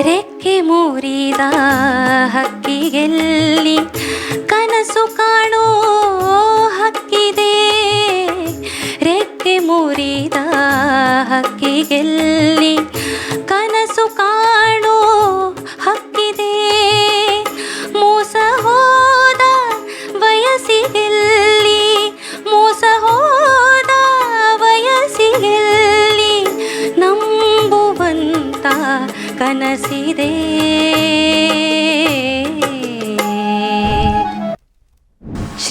ರೆಕ್ಕೆ ಮೂರಿದ ಹಕ್ಕಿಗೆಲ್ಲಿ ಕನಸು ಕಾಣೋ ಹಕ್ಕಿದೆ. ರೆಕ್ಕೆ ಮೂರಿದ ಹಕ್ಕಿಗೆಲ್ಲಿ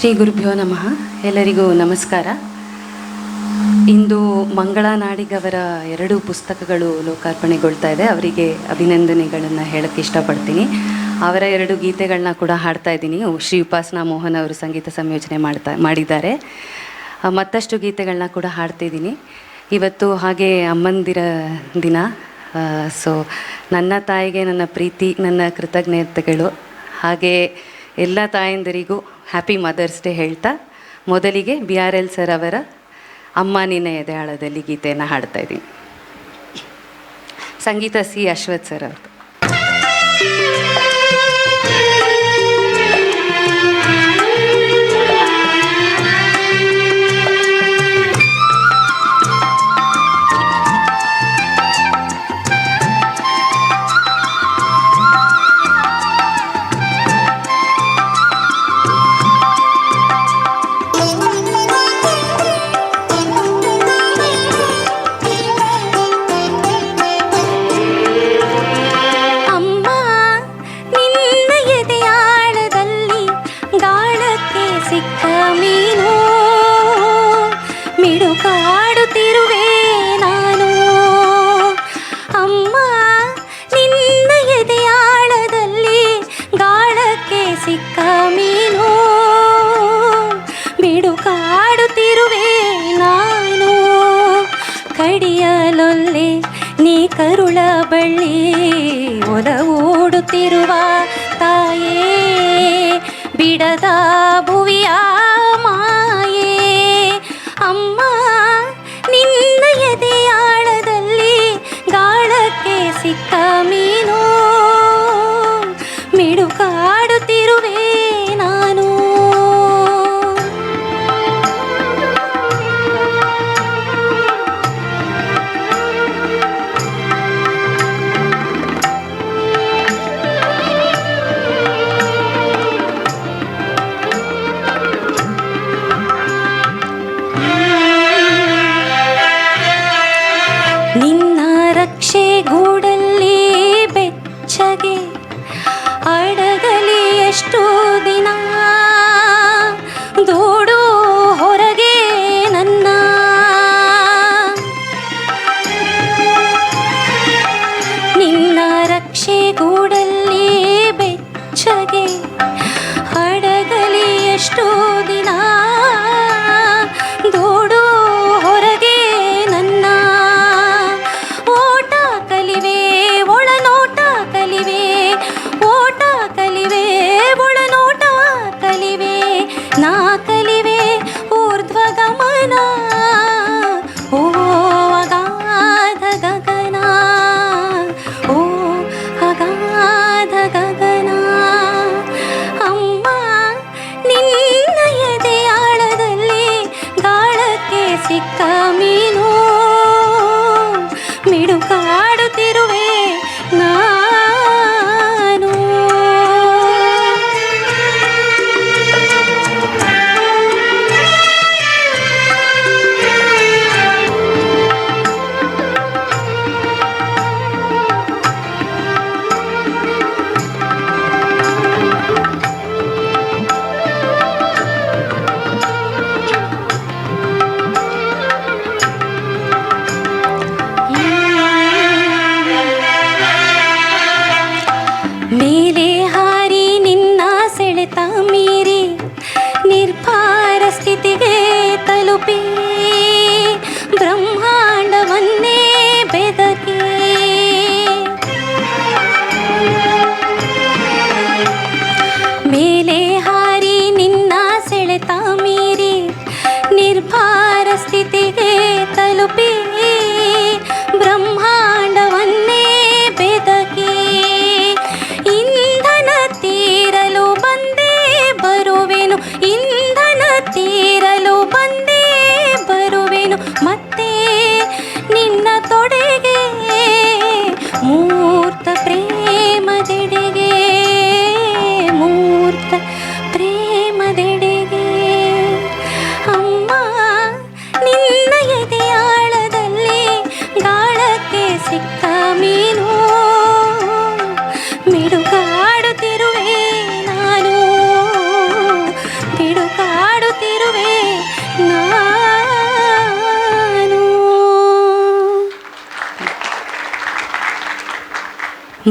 ಶ್ರೀ ಗುರುಭ್ಯೋ ನಮಃ. ಎಲ್ಲರಿಗೂ ನಮಸ್ಕಾರ. ಇಂದು ಮಂಗಳ ನಾಡಿಗವರ ಎರಡು ಪುಸ್ತಕಗಳು ಲೋಕಾರ್ಪಣೆಗೊಳ್ತಾ ಇದೆ. ಅವರಿಗೆ ಅಭಿನಂದನೆಗಳನ್ನು ಹೇಳಕ್ಕೆ ಇಷ್ಟಪಡ್ತೀನಿ. ಅವರ ಎರಡು ಗೀತೆಗಳನ್ನ ಕೂಡ ಹಾಡ್ತಾ ಇದ್ದೀನಿ. ಶ್ರೀ ಉಪಾಸನಾ ಮೋಹನ್ ಅವರು ಸಂಗೀತ ಸಂಯೋಜನೆ ಮಾಡ್ತಾ, ಮಾಡಿದ್ದಾರೆ. ಮತ್ತಷ್ಟು ಗೀತೆಗಳನ್ನ ಕೂಡ ಹಾಡ್ತಿದ್ದೀನಿ ಇವತ್ತು ಹಾಗೆ ಅಮ್ಮಂದಿರ ದಿನ. ಸೊ, ನನ್ನ ತಾಯಿಗೆ ನನ್ನ ಪ್ರೀತಿ, ನನ್ನ ಕೃತಜ್ಞತೆಗಳು. ಹಾಗೆ ಎಲ್ಲ ತಾಯಂದಿರಿಗೂ ಹ್ಯಾಪಿ ಮದರ್ಸ್ ಡೇ ಹೇಳ್ತಾ, ಮೊದಲಿಗೆ ಬಿ ಆರ್ ಎಲ್ ಸರ್ ಅವರ ಅಮ್ಮ ನಿನ್ನ ಎದೆಯಾಳದಲ್ಲಿ ಗೀತೆಯನ್ನು ಹಾಡ್ತಾ ಇದ್ದೀನಿ. ಸಂಗೀತ ಸಿ ಅಶ್ವಥ್ ಸರ್ ಅವ್ರದ್ದು.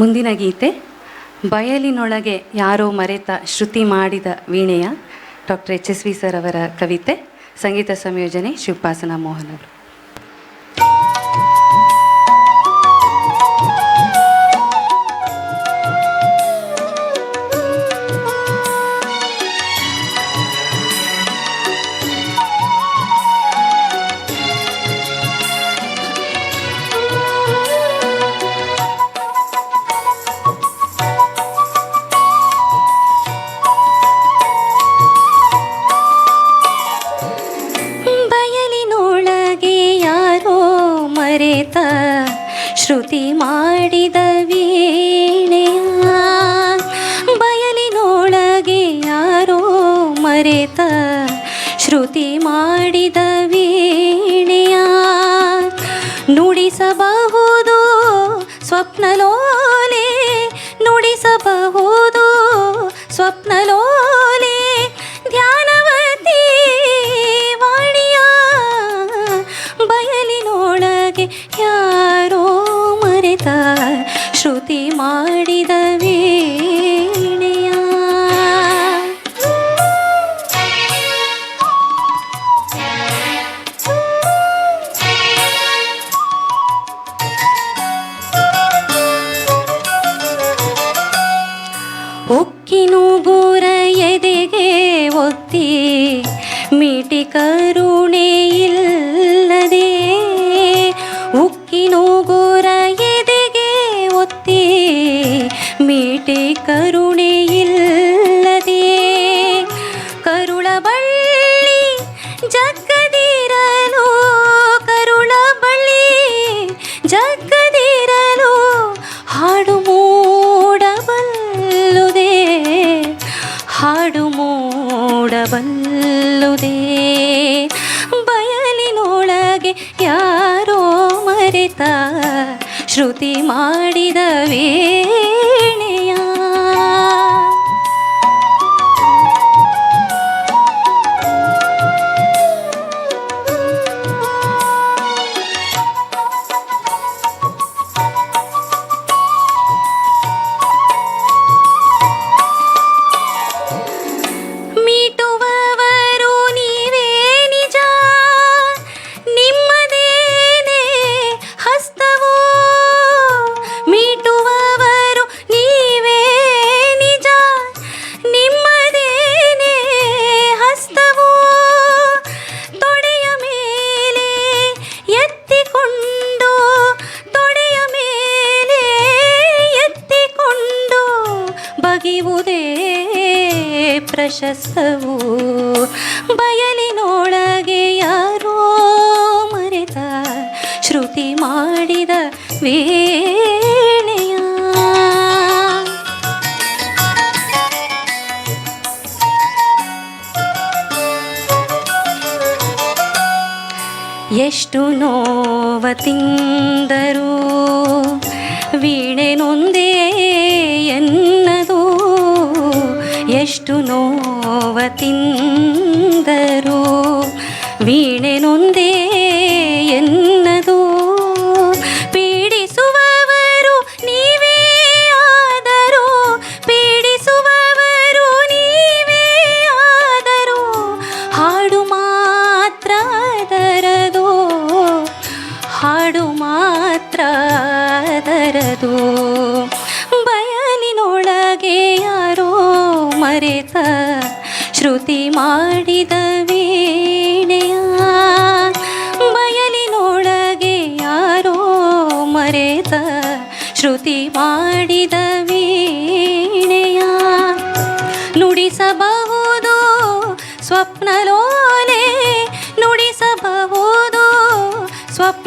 ಮುಂದಿನ ಗೀತೆ, ಬಯಲಿನೊಳಗೆ ಯಾರೋ ಮರೆತ ಶ್ರುತಿ ಮಾಡಿದ ವೀಣೆಯ doctor H S V sir ಅವರ ಕವಿತೆ, ಸಂಗೀತ ಸಂಯೋಜನೆ ಶಿವಪಾಸನ ಮೋಹನ್ ಅವರು ನುಡಿಸಬಹುದು ಸ್ವಪ್ನಲೋಲೆ ನುಡಿಸಬಹುದು ಸ್ವಪ್ನಲೋಲೆ ಧ್ಯಾನವತಿ ವಾಣಿಯ ಬಯಲಿನೊಳಗೆ ಯಾರೋ ಮರೆತ ಶ್ರುತಿ ಮಾಡಿದ quero ಬಗೆಯುವುದೇ ಪ್ರಶಸ್ತವು. ಬಯಲಿನೊಳಗೆ ಯಾರೋ ಮರೆತ ಶ್ರುತಿ ಮಾಡಿದ ವೇಣೆಯ. ಎಷ್ಟು ನೋವ వీణెనుందే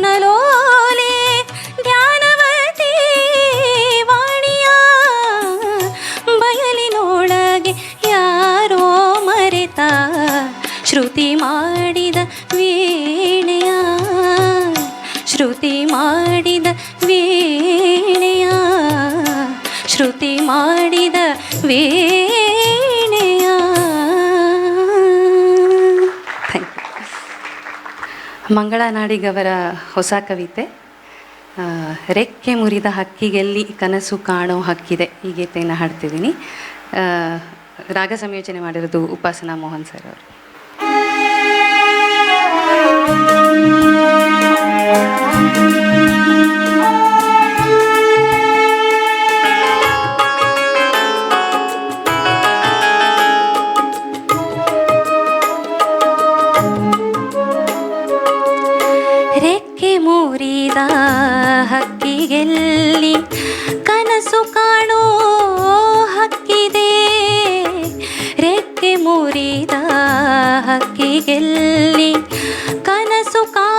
ಸ್ವಪ್ನಲೋಲೆ ಧ್ಯಾನವತಿ ವಾಣಿಯ ಬಯಲಿನೊಳಗೆ ಯಾರೋ ಮರೆತ ಶ್ರುತಿ ಮಾಡಿದ ವೀಣೆಯ, ಶ್ರುತಿ ಮಾಡಿದ ವೀಣೆಯ, ಶ್ರುತಿ ಮಾಡಿದ ವೀಣೆಯ ಮಂಗಳಾ ನಾಡಿಗವರ ಹೊಸ ಕವಿತೆ ರೆಕ್ಕೆ ಮುರಿದ ಹಕ್ಕಿಗೆಲ್ಲಿ ಕನಸು ಕಾಣೋ ಹಕ್ಕಿದೆ, ಈ ಗೀತೆಯನ್ನು ಹಾಡ್ತಿದ್ದೀನಿ. ರಾಗ ಸಂಯೋಜನೆ ಮಾಡಿರೋದು ಉಪಾಸನಾ ಮೋಹನ್ ಸರ್ ಅವರು. ಮುರಿದ ಹಕ್ಕಿಗೆಲ್ಲಿ ಕನಸು ಕಾಣೋ ಹಕ್ಕಿದೆ. ರೆಕ್ಕೆ ಮುರಿದ ಹಕ್ಕಿಗೆಲ್ಲಿ ಕನಸು ಕಾಣೋ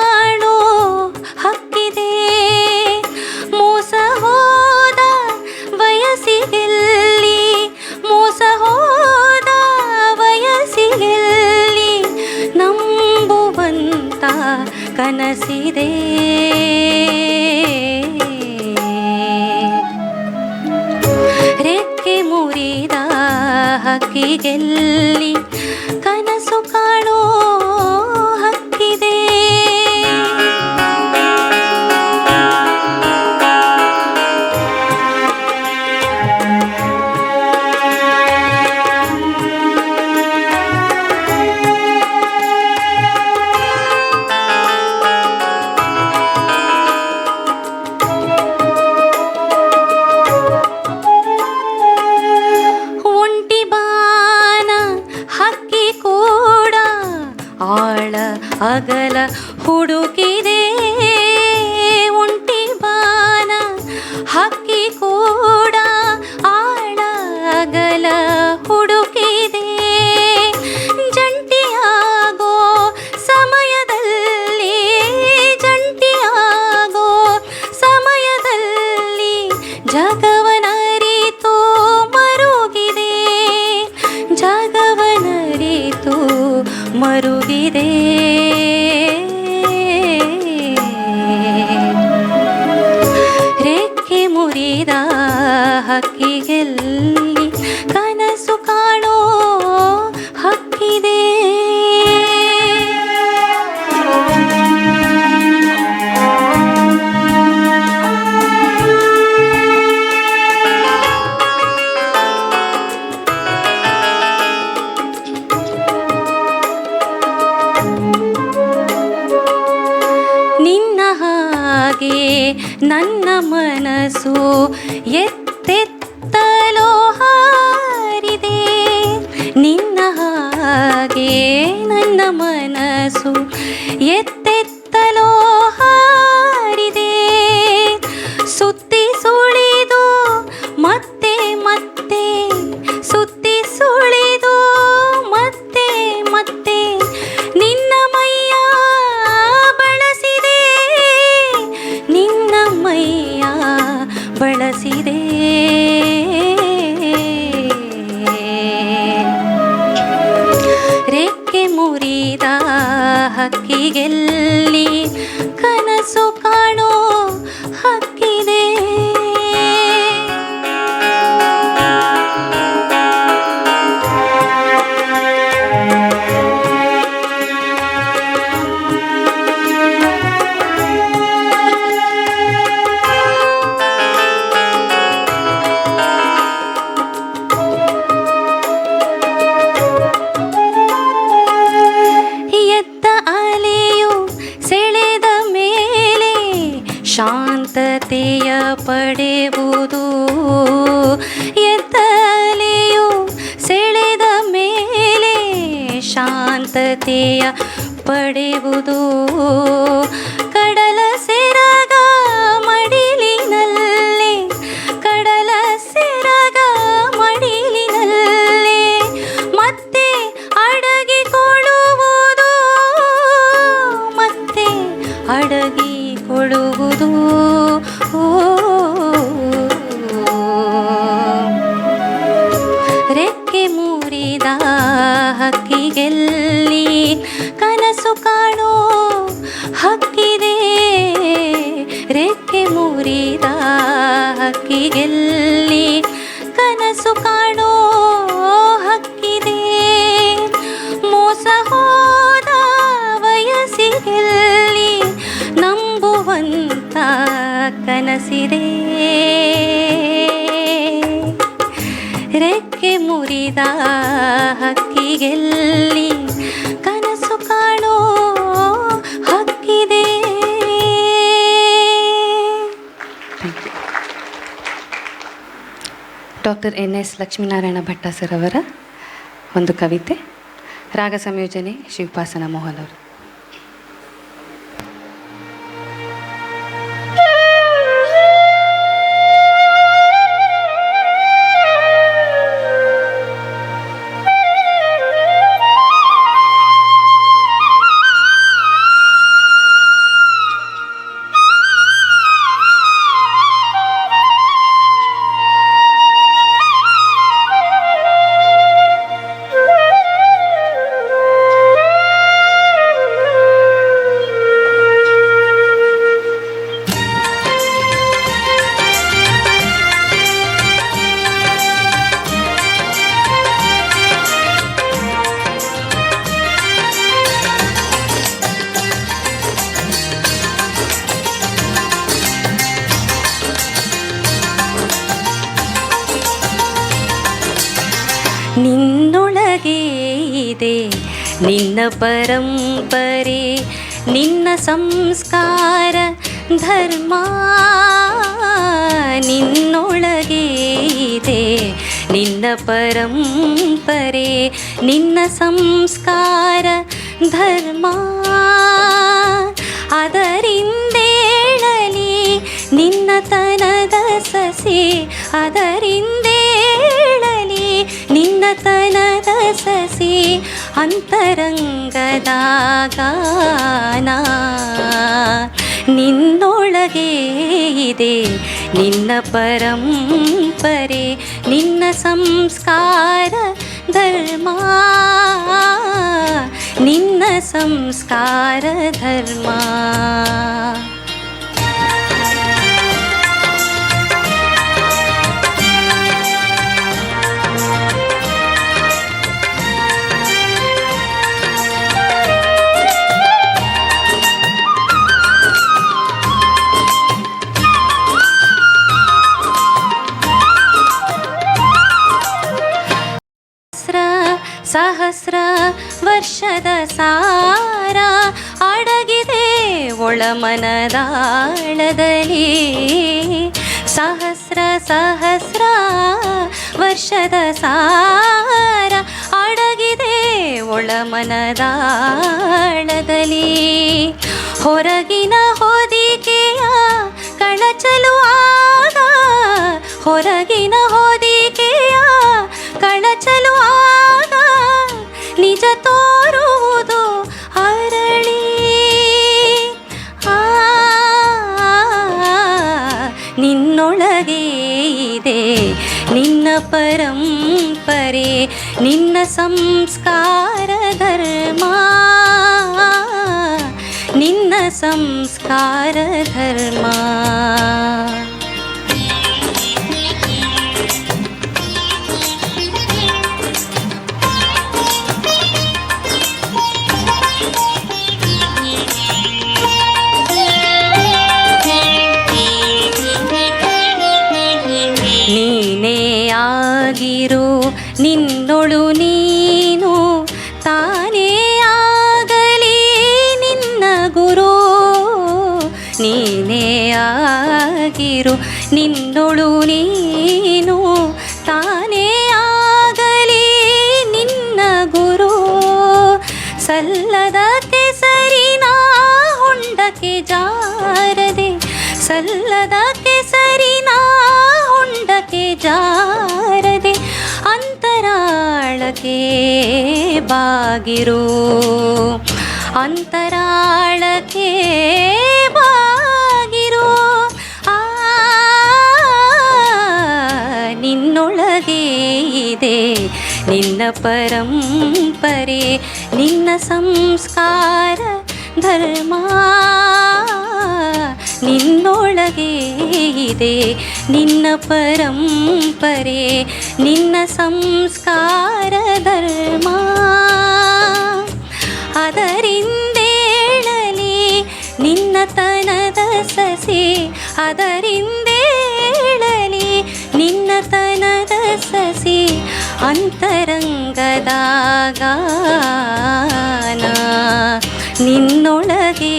ನನ್ನ ಮನಸ್ಸು ಎತ್ತೆತ್ತಲೋ ಹಾರಿದೆ. ನಿನ್ನ ಹಾಗೆ ನನ್ನ ಮನಸ್ಸು ಎತ್ತೆತ್ತಲೋ ಹಕ್ಕಿಗೆಲ್ಲಿ ಶಾಂತತೆಯ ಪಡೆಯುವುದು ಎತ್ತಲೆಯು ಸೆಳೆದ ಮೇಲೆ ಶಾಂತತೆಯ ಪಡೆಯುವುದು ಕನಸು ಕಾಣೋ ಹಕ್ಕಿದೆ. ರೆಕ್ಕೆ ಮುರಿದ ಹಕ್ಕಿಗೆಲ್ಲಿ ಕನಸು ಕಾಣೋ ಹಕ್ಕಿದೆ. ಮೋಸ ಹೋದ ವಯಸ್ಸಿಗೆಲ್ಲಿ ನಂಬುವಂತ ಕನಸಿದೆ. ರೆಕ್ಕೆ ಮುರಿದ ಹಕ್ಕಿಗೆಲ್ಲಿ doctor N S Lakshminarayana Bhatta sir ಅವರ ಒಂದು ಕವಿತೆ ರಾಗ ಸಂಯೋಜನೆ ಶಿವಪಾಸನ ಮೋಹನ್ ಅವರು. ನಿನ್ನ ಪರಂಪರೆ, ನಿನ್ನ ಸಂಸ್ಕಾರ, ಧರ್ಮ, ನಿನ್ನೊಳಗೆ ಇದೆ. ನಿನ್ನ ಪರಂಪರೆ, ನಿನ್ನ ಸಂಸ್ಕಾರ, ಧರ್ಮ, ಅದರಿಂದೇಳಲಿ ನಿನ್ನ ತನದ ಸಸಿ, ಅದರಿಂದೇಳಲಿ ನಿನ್ನ ತನದ ಸಸಿ ಅಂತರಂಗದ ಗಾನ ನಿನ್ನೊಳಗೆ ಇದೆ ನಿನ್ನ ಪರಂಪರೆ ನಿನ್ನ ಸಂಸ್ಕಾರ ಧರ್ಮ ನಿನ್ನ ಸಂಸ್ಕಾರ ಧರ್ಮ ವರ್ಷದ ಸಾರ ಅಡಗಿದೆ ಒಳಮನದಾಳದಲ್ಲಿ ಹೊರಗಿನ ಹೊದಿಕೆಯ ಕಳಚಲುವಾಗ संस्कारधर्मा। निन्न संस्कारधर्मा। ಅಂತರಾಳಕ್ಕೆ ಬಾಗಿರು. ಅಂತರಾಳಕ್ಕೆ ಬಾಗಿರು. ಆ ನಿನ್ನೊಳಗೆ ಇದೆ. ನಿನ್ನ ಪರಂಪರೆ ನಿನ್ನ ಸಂಸ್ಕಾರ ಧರ್ಮ. ನಿನ್ನೊಳಗೆ ಇದೆ. ನಿನ್ನ ಪರಂಪರೆ ನಿನ್ನ ಸಂಸ್ಕಾರ ಧರ್ಮ ಅದರಿಂದೇಳಲಿ ನಿನ್ನ ತನದ ಸಸಿ ಅದರಿಂದೇಳಲಿ ನಿನ್ನ ತನದ ಸಸಿ ಅಂತರಂಗದ ಗಾನ ನಿನ್ನೊಳಗೆ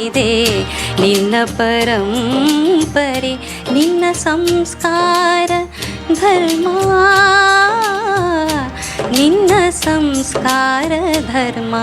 ಇದೆ ನಿನ್ನ ಪರಂಪರೆ निन्न संस्कार धर्म। निन्न संस्कार धर्म।